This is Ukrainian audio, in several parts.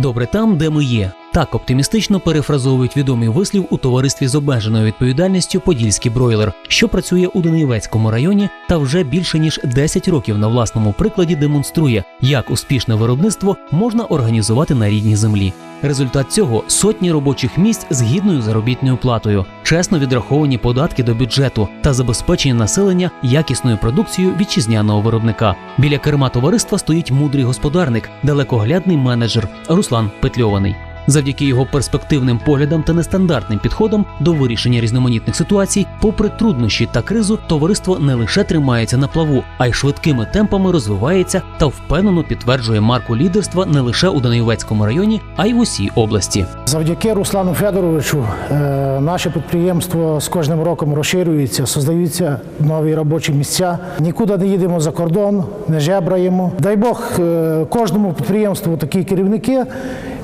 Добре там, де ми є. Так оптимістично перефразовують відомий вислів у товаристві з обмеженою відповідальністю Подільський бройлер, що працює у Данилівецькому районі та вже більше ніж 10 років на власному прикладі демонструє, як успішне виробництво можна організувати на рідній землі. Результат цього сотні робочих місць з гідною заробітною платою, чесно відраховані податки до бюджету та забезпечення населення якісною продукцією вітчизняного виробника. Біля керма товариства стоїть мудрий господарник, далекоглядний менеджер Руслан Петльований. Завдяки його перспективним поглядам та нестандартним підходам до вирішення різноманітних ситуацій, попри труднощі та кризу, товариство не лише тримається на плаву, а й швидкими темпами розвивається та впевнено підтверджує марку лідерства не лише у Данилівецькому районі, а й в усій області. Завдяки Руслану Федоровичу е, наше підприємство з кожним роком розширюється, создаються нові робочі місця. Нікуди не їдемо за кордон, не жебраємо. Дай Бог е, кожному підприємству такі керівники.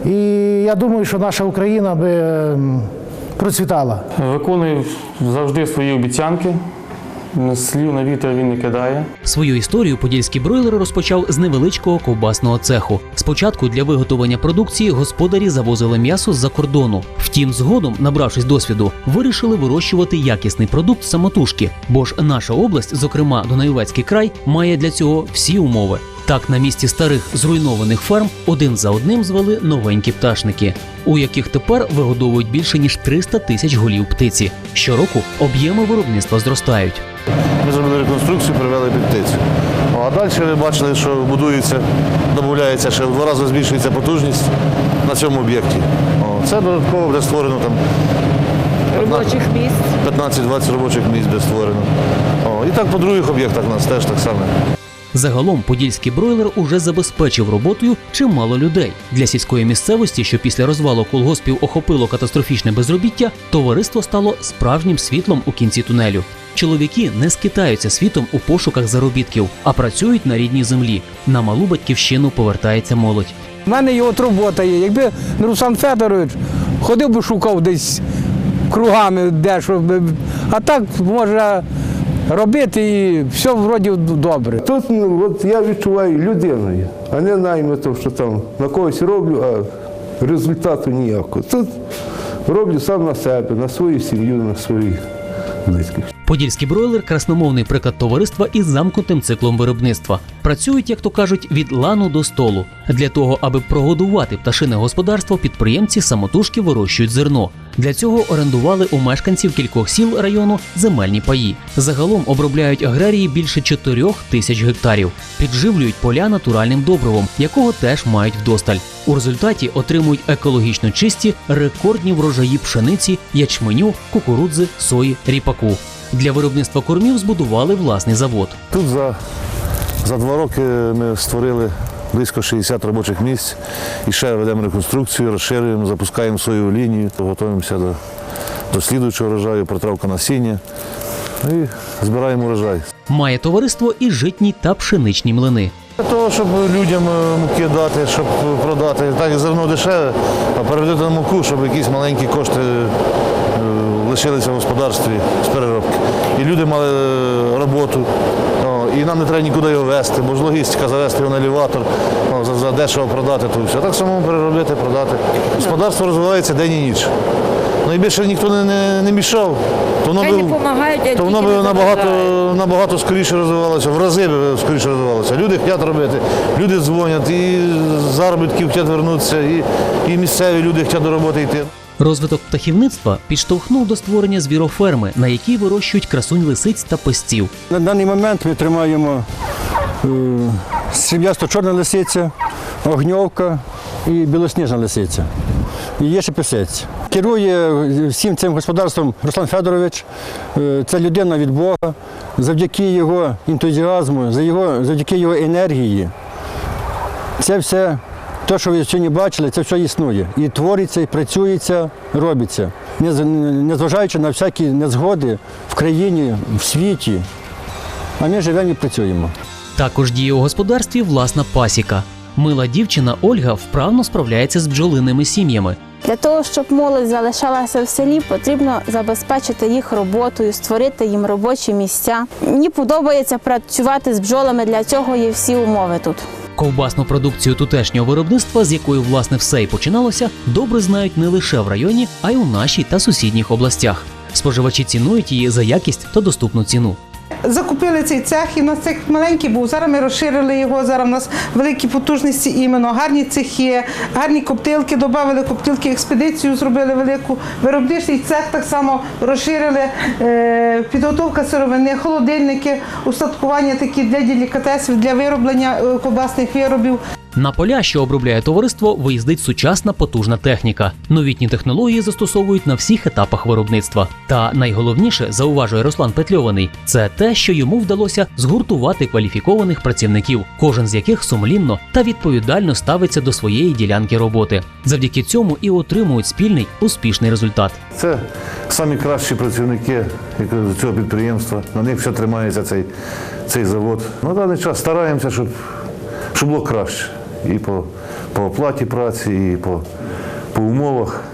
І я думаю, що наша Україна би процвітала. Виконує завжди свої обіцянки. Слів на вітер він не кидає. Свою історію подільський бройлер розпочав з невеличкого ковбасного цеху. Спочатку для виготовлення продукції господарі завозили м'ясо з-за кордону. Втім, згодом, набравшись досвіду, вирішили вирощувати якісний продукт самотужки, бо ж наша область, зокрема Дунаєвецький край, має для цього всі умови. Так, на місці старих зруйнованих ферм один за одним звели новенькі пташники, у яких тепер вигодовують більше ніж 300 тисяч голів птиці. Щороку об'єми виробництва зростають. Ми зробили реконструкцію, привели під птицю. А далі ви бачили, що будується, додається, ще в два рази збільшується потужність на цьому об'єкті. Це додатково буде створено там 15-20 робочих місць буде створено. О, І так по других об'єктах у нас теж так само. Загалом подільський бройлер уже забезпечив роботою чимало людей для сільської місцевості, що після розвалу колгоспів охопило катастрофічне безробіття. Товариство стало справжнім світлом у кінці тунелю. Чоловіки не скитаються світом у пошуках заробітків, а працюють на рідній землі. На малу батьківщину повертається молодь. У мене є от робота є. Якби Руслан Федорович ходив би шукав десь кругами, де що. А так може робити і все вроді добре. Тут ну, от я відчуваю людиною, а не наймитом, що там на когось роблю, а результату ніякого. Тут роблю сам на себе, на свою сім'ю, на своїх близьких. Подільський бройлер красномовний приклад товариства із замкнутим циклом виробництва. Працюють, як то кажуть, від лану до столу. Для того, аби прогодувати пташине господарство, підприємці самотужки вирощують зерно. Для цього орендували у мешканців кількох сіл району земельні паї. Загалом обробляють аграрії більше 4 тисяч гектарів, підживлюють поля натуральним добривом, якого теж мають вдосталь. У результаті отримують екологічно чисті рекордні врожаї пшениці, ячменю, кукурудзи, сої, ріпаку. Для виробництва кормів збудували власний завод. Тут за, за два роки ми створили близько 60 робочих місць і ще ведемо реконструкцію, розширюємо, запускаємо свою лінію, готуємося до, до слідуючого врожаю, протравка насіння і збираємо урожай. Має товариство і житні та пшеничні млини. Для того, щоб людям е, муки дати, щоб продати, так зерно дешеве, а переведете на муку, щоб якісь маленькі кошти лишилися в господарстві з переробки. І люди мали е, роботу. І нам не треба нікуди його везти, бо ж логістика завести його на елеватор, за, дешево продати, то все. Так само переробити, продати. Господарство розвивається день і ніч. Ну і більше ніхто не, не, не мішав, то воно би- то воно тільки б набагато, набагато скоріше розвивалося, в рази б скоріше розвивалося. Люди хочуть робити, люди дзвонять, і заробітки хочуть вернутися, і, і місцеві люди хочуть до роботи йти. Розвиток птахівництва підштовхнув до створення звіроферми, на якій вирощують красунь лисиць та пестів. На даний момент ми тримаємо е, сріблясто чорна лисиця, огньовка і білосніжна лисиця. І є ще писець. Керує всім цим господарством Руслан Федорович. Е, Це людина від Бога. Завдяки його ентузіазму, завдяки його енергії. Це все, те, що ви сьогодні бачили, це все існує. І твориться, і працюється, робиться. Нез- Незважаючи на всякі незгоди в країні, в світі. А ми живемо і працюємо. Також діє у господарстві власна пасіка. Мила дівчина Ольга вправно справляється з бджолиними сім'ями. Для того, щоб молодь залишалася в селі, потрібно забезпечити їх роботою, створити їм робочі місця. Мені подобається працювати з бджолами, для цього є всі умови тут. Ковбасну продукцію тутешнього виробництва, з якої власне все і починалося, добре знають не лише в районі, а й у нашій та сусідніх областях. Споживачі цінують її за якість та доступну ціну. Закупили цей цех, і в нас цех маленький був. Зараз ми розширили його. Зараз у нас великі потужності іменно, гарні цехи, гарні коптилки, додали коптилки, експедицію зробили велику. Виробничий цех так само розширили. Е, підготовка сировини, холодильники, устаткування такі для делікатесів, для вироблення е, ковбасних виробів. На поля, що обробляє товариство, виїздить сучасна потужна техніка. Новітні технології застосовують на всіх етапах виробництва. Та найголовніше, зауважує Руслан Петльований, це те, що йому вдалося згуртувати кваліфікованих працівників, кожен з яких сумлінно та відповідально ставиться до своєї ділянки роботи. Завдяки цьому і отримують спільний успішний результат. Це самі кращі працівники цього підприємства. На них все тримається цей, цей завод. На даний час стараємося, щоб, щоб було краще. І по, по оплаті праці, і по, по умовах.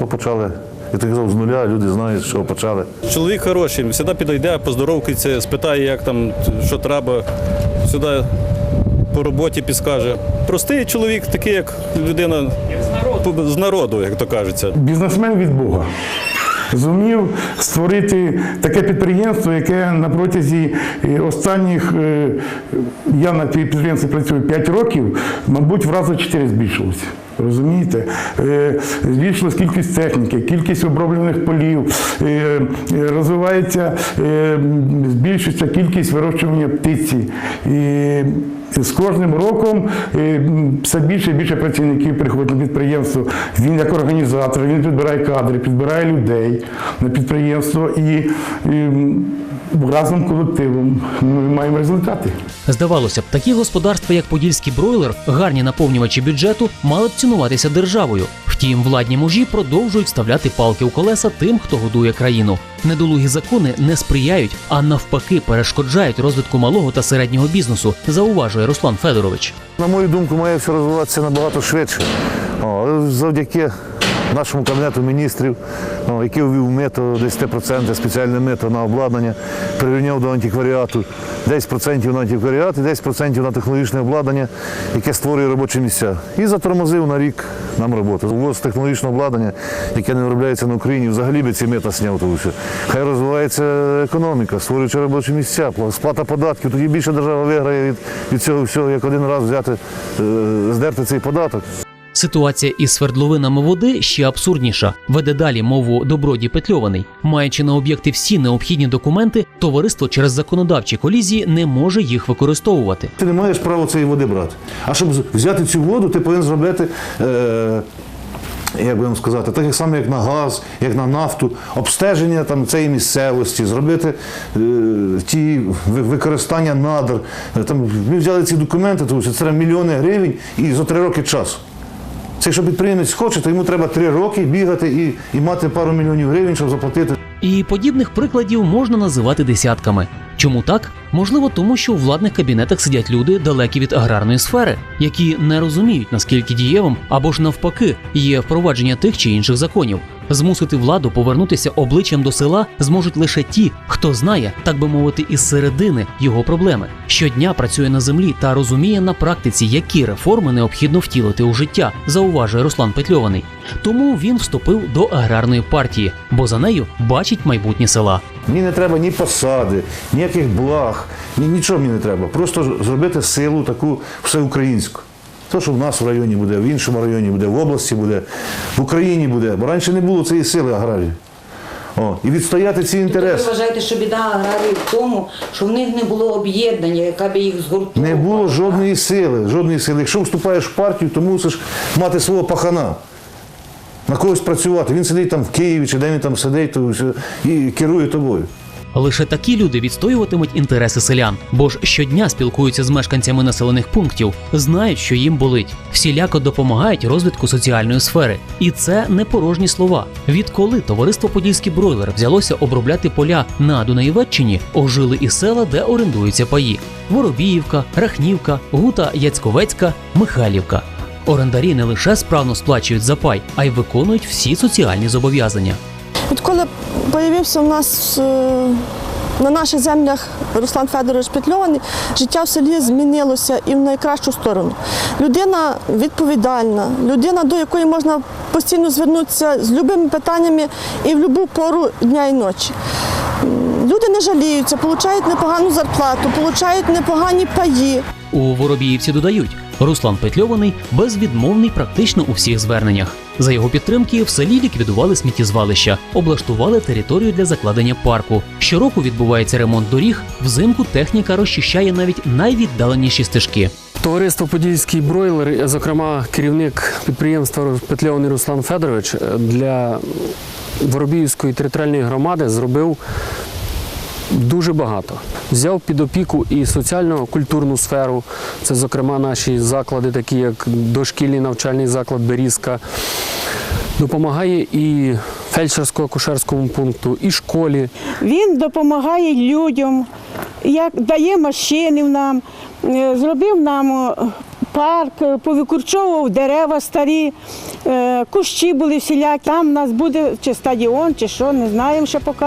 Ми почали, я так казав, з нуля, люди знають, що почали. Чоловік хороший, завжди підійде, поздоровкається, спитає, як там, що треба. Сюди по роботі підскаже. Простий чоловік, такий, як людина з народу, як то кажеться. бізнесмен від Бога. Зумів створити таке підприємство, яке на протязі е, останніх, е, я на підприємстві працюю 5 років, мабуть, в рази 4 збільшилося. Розумієте? Е, Збільшилась кількість техніки, кількість оброблених полів, розвивається, збільшується кількість вирощування птиці. З кожним роком все більше і більше працівників приходять на підприємство. Він як організатор, він підбирає кадри, підбирає людей на підприємство і, разом колективом ми маємо результати. Здавалося б, такі господарства, як Подільський бройлер, гарні наповнювачі бюджету, мали б цінуватися державою. Втім, владні мужі продовжують вставляти палки у колеса тим, хто годує країну. Недолугі закони не сприяють, а навпаки перешкоджають розвитку малого та середнього бізнесу, зауважує Руслан Федорович. На мою думку, має все розвиватися набагато швидше. О, завдяки нашому кабінету міністрів, який ввів мито 10% спеціальне мито на обладнання, прирівняв до антикваріату 10% на антикваріат і 10% на технологічне обладнання, яке створює робочі місця. І затормозив на рік нам роботу. Ввоз технологічного обладнання, яке не виробляється на Україні, взагалі би ці мета зняв то все. Хай розвивається економіка, створюючи робочі місця, сплата податків, тоді більше держава виграє від, від цього всього, як один раз взяти, е, здерти цей податок. Ситуація із свердловинами води ще абсурдніша. Веде далі мову добродій Петльований. Маючи на об'єкти всі необхідні документи, товариство через законодавчі колізії не може їх використовувати. Ти не маєш права цієї води брати. А щоб взяти цю воду, ти повинен зробити. Е- як би вам сказати, так як саме як на газ, як на нафту, обстеження там цієї місцевості, зробити е, ті використання надр. Е, Там, ми взяли ці документи, тому що це мільйони гривень і за три роки часу. Це якщо підприємець хоче, то йому треба три роки бігати і, і мати пару мільйонів гривень, щоб заплатити. І подібних прикладів можна називати десятками. Чому так? Можливо, тому що у владних кабінетах сидять люди далекі від аграрної сфери, які не розуміють, наскільки дієвим або ж навпаки є впровадження тих чи інших законів. Змусити владу повернутися обличчям до села зможуть лише ті, хто знає, так би мовити, із середини його проблеми. Щодня працює на землі та розуміє на практиці, які реформи необхідно втілити у життя, зауважує Руслан Петльований. Тому він вступив до аграрної партії, бо за нею бачить майбутнє села. Мені не треба ні посади, ніяких благ, ні, нічого мені не треба. Просто зробити силу таку всеукраїнську. То, що в нас в районі буде, в іншому районі буде, в області буде, в Україні буде. Бо раніше не було цієї сили аграрії. О, і відстояти ці інтереси. Ви вважаєте, що біда аграріїв в тому, що в них не було об'єднання, яка би їх згуртувала? Не було жодної сили, жодної сили. Якщо вступаєш в партію, то мусиш мати свого пахана. На когось працювати. Він сидить там в Києві чи де він там сидить то і керує тобою. Лише такі люди відстоюватимуть інтереси селян, бо ж щодня спілкуються з мешканцями населених пунктів, знають, що їм болить, всіляко допомагають розвитку соціальної сфери. І це не порожні слова. Відколи товариство Подільський бройлер взялося обробляти поля на Дунаєвеччині, ожили і села, де орендуються паї: Воробіївка, Рахнівка, Гута Яцьковецька, Михайлівка. Орендарі не лише справно сплачують за пай, а й виконують всі соціальні зобов'язання. От коли з'явився у нас е, на наших землях Руслан Федорович Петльований, життя в селі змінилося і в найкращу сторону. Людина відповідальна, людина, до якої можна постійно звернутися з любими питаннями і в будь-яку пору дня і ночі. Люди не жаліються, отримують непогану зарплату, отримують непогані паї. У Воробіївці додають, Руслан Петльований безвідмовний практично у всіх зверненнях. За його підтримки в селі ліквідували сміттєзвалища, облаштували територію для закладення парку. Щороку відбувається ремонт доріг. Взимку техніка розчищає навіть найвіддаленіші стежки. Товариство Подільський бройлер, зокрема керівник підприємства Петльований Руслан Федорович для Воробіївської територіальної громади зробив дуже багато. Взяв під опіку і соціально-культурну сферу. Це, зокрема, наші заклади, такі як дошкільний навчальний заклад Берізка. Допомагає і фельдшерсько-акушерському пункту, і школі. Він допомагає людям, як дає машини нам, е, зробив нам е, парк, е, повикорчовував дерева старі, е, кущі були всілякі. Там у нас буде чи стадіон, чи що, не знаємо ще поки.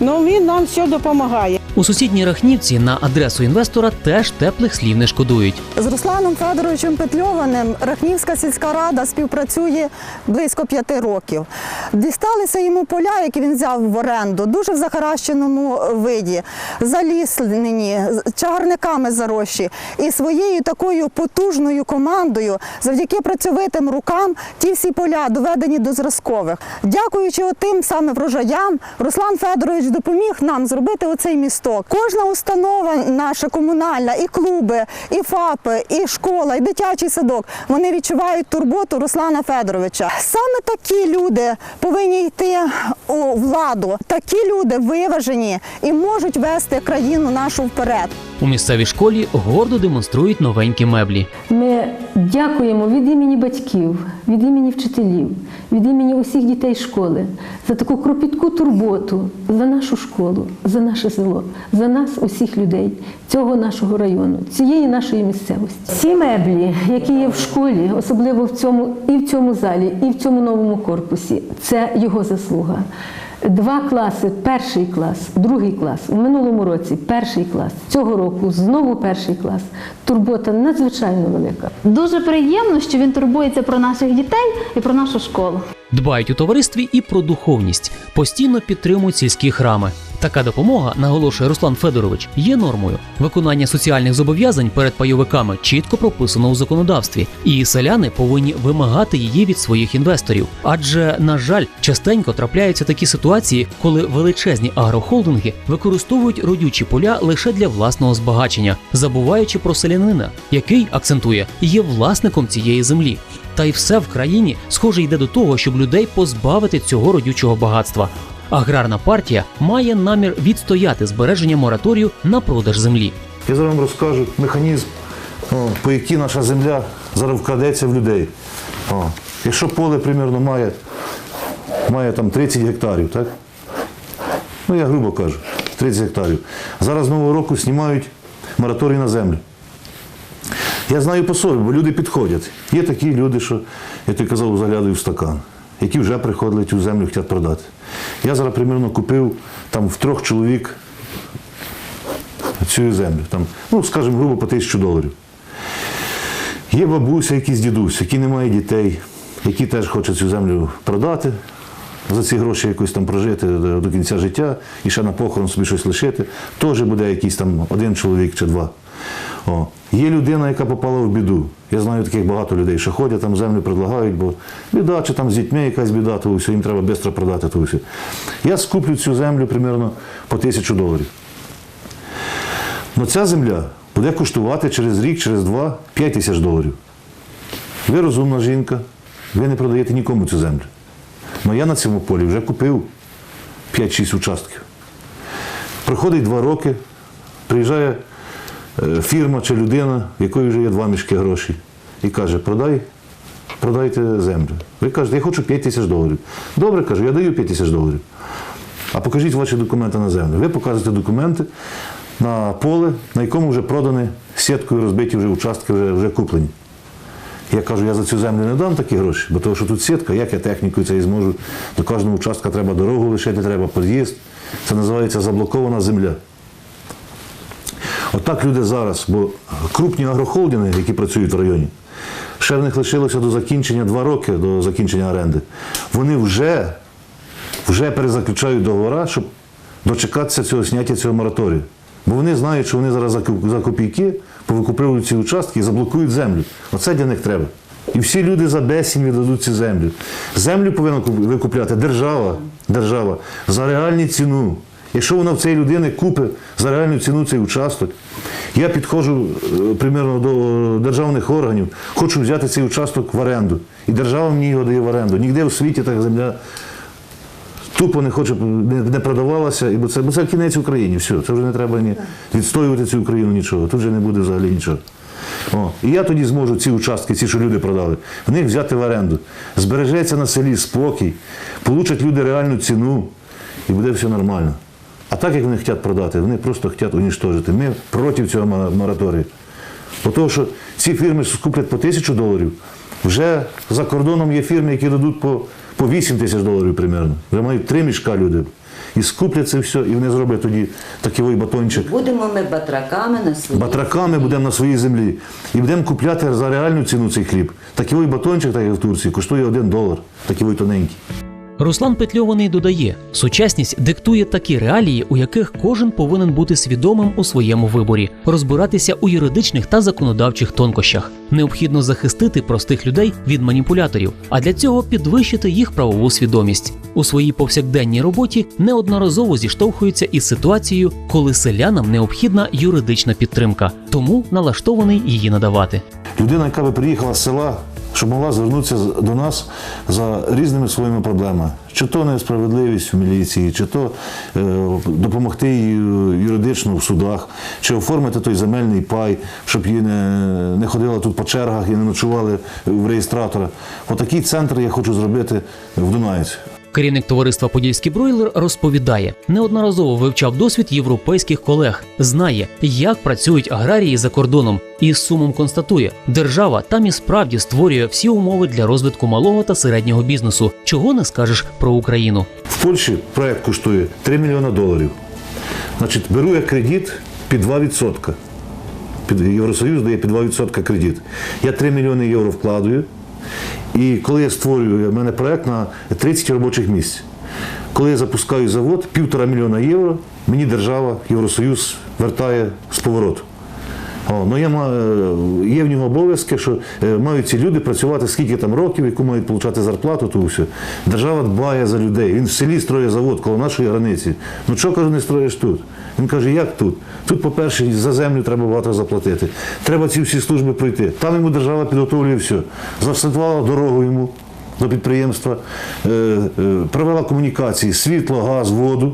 Ну він нам все допомагає. У сусідній Рахнівці на адресу інвестора теж теплих слів не шкодують. З Русланом Федоровичем Петльованим Рахнівська сільська рада співпрацює близько п'яти років. Дісталися йому поля, які він взяв в оренду, дуже в захаращеному виді, заліснені, чагарниками зарощі. І своєю такою потужною командою, завдяки працьовитим рукам, ті всі поля доведені до зразкових. Дякуючи тим саме врожаям, Руслан Федорович допоміг нам зробити оцей місток. Кожна установа наша комунальна, і клуби, і ФАПи, і школа, і дитячий садок. Вони відчувають турботу Руслана Федоровича. Саме такі люди повинні йти у владу. Такі люди виважені і можуть вести країну нашу вперед. У місцевій школі гордо демонструють новенькі меблі. Ми дякуємо від імені батьків, від імені вчителів, від імені усіх дітей школи за таку кропітку турботу за нашу школу, за наше село, за нас, усіх людей, цього нашого району, цієї нашої місцевості. Ці меблі, які є в школі, особливо в цьому і в цьому залі, і в цьому новому корпусі, це його заслуга. Два класи, перший клас, другий клас. У минулому році перший клас, цього року знову перший клас. Турбота надзвичайно велика. Дуже приємно, що він турбується про наших дітей і про нашу школу. Дбають у товаристві і про духовність, постійно підтримують сільські храми. Така допомога, наголошує Руслан Федорович, є нормою. Виконання соціальних зобов'язань перед пайовиками чітко прописано у законодавстві, і селяни повинні вимагати її від своїх інвесторів. Адже, на жаль, частенько трапляються такі ситуації, коли величезні агрохолдинги використовують родючі поля лише для власного збагачення, забуваючи про селянина, який акцентує є власником цієї землі. Та й все в країні схоже йде до того, щоб людей позбавити цього родючого багатства. Аграрна партія має намір відстояти збереження мораторію на продаж землі. Я зараз вам розкажу механізм, по якій наша земля зараз вкрадеться в людей. Якщо поле, примірно, має, має там 30 гектарів, так? Ну, я грубо кажу, 30 гектарів. Зараз нового року знімають мораторій на землю. Я знаю по собі, бо люди підходять. Є такі люди, що, я тобі казав, заглядаю в стакан, які вже приходили цю землю, хочуть продати. Я зараз примірно купив там в трьох чоловік цю землю. Там, ну, скажімо, грубо по тисячу доларів. Є бабуся, якийсь дідусь, які не мають дітей, які теж хочуть цю землю продати, за ці гроші якось там прожити до кінця життя і ще на похорон собі щось лишити. Теж буде якийсь там один чоловік чи два. О. Є людина, яка попала в біду. Я знаю таких багато людей, що ходять, там землю предлагають, бо біда, чи там з дітьми якась біда, то все, їм треба швидко продати то все. Я скуплю цю землю примерно по тисячу доларів. Ну ця земля буде коштувати через рік, через два 5 тисяч доларів. Ви розумна жінка, ви не продаєте нікому цю землю. Ну я на цьому полі вже купив 5-6 участків. Проходить два роки, приїжджає фірма чи людина, в якої вже є два мішки грошей, і каже, продай, продайте землю. Ви кажете, я хочу 5 тисяч доларів. Добре, кажу, я даю 5 тисяч доларів. А покажіть ваші документи на землю. Ви показуєте документи на поле, на якому вже продані сіткою розбиті вже участки, вже, вже куплені. Я кажу, я за цю землю не дам такі гроші, бо тому що тут сітка, як я технікою це і зможу. До кожного участка треба дорогу лишити, треба під'їзд. Це називається заблокована земля. Отак люди зараз, бо крупні агрохолдинги, які працюють в районі, ще в них лишилося до закінчення два роки до закінчення оренди. Вони вже, вже перезаключають договори, щоб дочекатися цього зняття цього мораторію. Бо вони знають, що вони зараз за копійки повикуплюють ці участки і заблокують землю. Оце для них треба. І всі люди за безцінь віддадуть цю землю. Землю повинна викупляти держава, держава за реальну ціну. Якщо вона в цієї людини купить за реальну ціну цей участок, я підходжу е, примерно до державних органів, хочу взяти цей участок в оренду. І держава мені його дає в оренду. Ніде в світі так земля тупо не хоче, не, продавалася, бо це, бо це кінець Україні. Все, це вже не треба ні відстоювати цю Україну нічого. Тут вже не буде взагалі нічого. О, і я тоді зможу ці участки, ці, що люди продали, в них взяти в оренду. Збережеться на селі спокій, получать люди реальну ціну, і буде все нормально. А так, як вони хочуть продати, вони просто хочуть унічтожити. Ми проти цього мораторію. Бо того, що ці фірми скуплять по тисячу доларів, вже за кордоном є фірми, які дадуть по, по 8 тисяч доларів примерно. Вже мають три мішка люди. І скуплять це все, і вони зроблять тоді такий батончик. Будемо ми батраками на своїй Батраками будемо на своїй землі. І будемо купляти за реальну ціну цей хліб. Такий батончик, так як в Турції, коштує один долар, такий тоненький. Руслан Петльований додає, сучасність диктує такі реалії, у яких кожен повинен бути свідомим у своєму виборі, розбиратися у юридичних та законодавчих тонкощах. Необхідно захистити простих людей від маніпуляторів, а для цього підвищити їх правову свідомість. У своїй повсякденній роботі неодноразово зіштовхуються із ситуацією, коли селянам необхідна юридична підтримка, тому налаштований її надавати. Людина, яка би приїхала з села, щоб могла звернутися до нас за різними своїми проблемами. Чи то несправедливість в міліції, чи то е, допомогти їй юридично в судах, чи оформити той земельний пай, щоб її не, не ходила тут по чергах і не ночували в реєстратора. Отакий центр я хочу зробити в Дунаєці. Керівник товариства Подільський бройлер розповідає, неодноразово вивчав досвід європейських колег, знає, як працюють аграрії за кордоном, і з сумом констатує, держава там і справді створює всі умови для розвитку малого та середнього бізнесу. Чого не скажеш про Україну? В Польщі проект коштує 3 мільйони доларів. Значить, беру я кредит під 2%. Під Євросоюз дає під 2% кредит. Я 3 мільйони євро вкладую. І коли я створюю, в мене проект на 30 робочих місць. Коли я запускаю завод, півтора мільйона євро мені держава, Євросоюз вертає з повороту. О, ну я ма- е, є в нього обов'язки, що е, мають ці люди працювати скільки там років, яку мають отримати зарплату, то все. Держава дбає за людей. Він в селі строїть завод коло нашої границі. Ну чого каже, не строїш тут? Він каже, як тут? Тут, по-перше, за землю треба багато заплатити. Треба ці всі служби пройти. Там йому держава підготовлює все. Заасфальтувала дорогу йому до підприємства, е, провела комунікації, світло, газ, воду,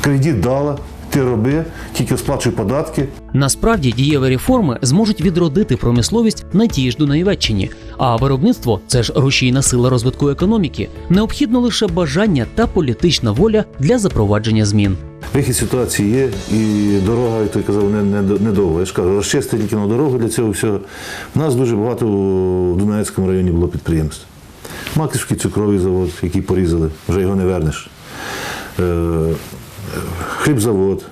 кредит дала, ти роби, тільки сплачуй податки. Насправді дієві реформи зможуть відродити промисловість на тій ж Дунаєвеччині. А виробництво це ж рушійна сила розвитку економіки. Необхідно лише бажання та політична воля для запровадження змін. Вихід ситуації є, і дорога, як той казав, не, не, недовго. Я ж кажу, розчистити тільки на дорогу для цього всього. У нас дуже багато в Дунайському районі було підприємств. Маківський цукровий завод, який порізали, вже його не вернеш. Хлібзавод,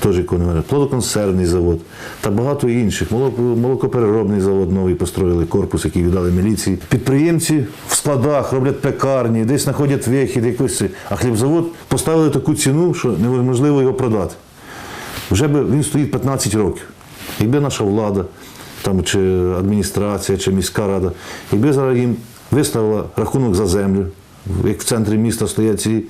теж якого. Плодоконсервний завод та багато інших. Молокопереробний завод новий построїли, корпус, який віддали міліції. Підприємці в складах роблять пекарні, десь знаходять вихід, якось. А хлібзавод поставили таку ціну, що неможливо його продати. Вже би він стоїть 15 років. Якби наша влада, там, чи адміністрація, чи міська рада, якби зараз їм виставила рахунок за землю, як в центрі міста стоять ці,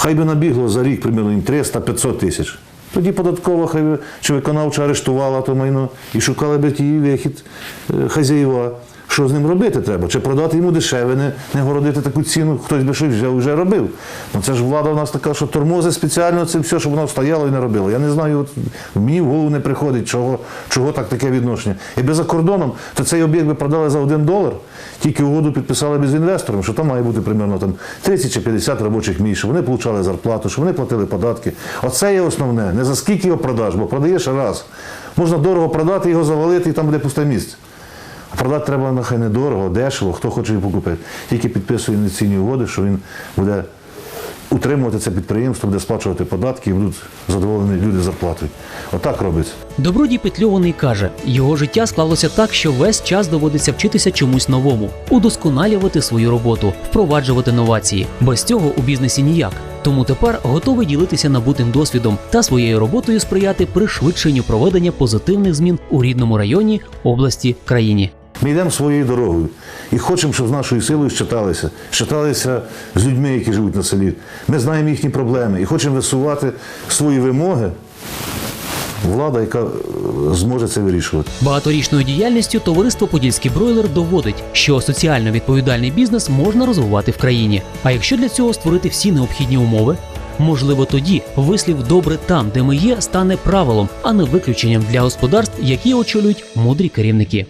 хай би набігло за рік примерно їм 300-500 тисяч. Тоді податкова хай би, чи виконавча арештувала то майно і шукали б її вихід хазяєва. хазяїва. Що з ним робити треба? Чи продати йому дешеве, не, не городити таку ціну, хтось би щось вже, вже робив. Ну це ж влада у нас така, що тормози спеціально це все, щоб воно стояло і не робило. Я не знаю, от, мені в голову не приходить, чого, чого так таке відношення. Якби за кордоном, то цей об'єкт би продали за один долар, тільки угоду підписали б з інвестором, що там має бути примерно там 30 чи 50 робочих місць, щоб вони отримали зарплату, щоб вони платили податки. Оце є основне. Не за скільки його продаж, бо продаєш раз. Можна дорого продати, його завалити і там буде пусте місце. Продати треба нехай недорого, дешево, хто хоче його покупити. Тільки підписує інвестиційні угоди, що він буде утримувати це підприємство, буде сплачувати податки і будуть задоволені люди зарплатою. Отак робиться. Добродій Петльований каже, його життя склалося так, що весь час доводиться вчитися чомусь новому, удосконалювати свою роботу, впроваджувати новації. Без цього у бізнесі ніяк. Тому тепер готовий ділитися набутим досвідом та своєю роботою сприяти пришвидшенню проведення позитивних змін у рідному районі, області, країні. Ми йдемо своєю дорогою і хочемо, щоб з нашою силою щиталися, щиталися з людьми, які живуть на селі. Ми знаємо їхні проблеми і хочемо висувати свої вимоги. Влада, яка е, зможе це вирішувати. Багаторічною діяльністю товариство Подільський бройлер доводить, що соціально відповідальний бізнес можна розвивати в країні. А якщо для цього створити всі необхідні умови, можливо, тоді вислів добре там, де ми є, стане правилом, а не виключенням для господарств, які очолюють мудрі керівники.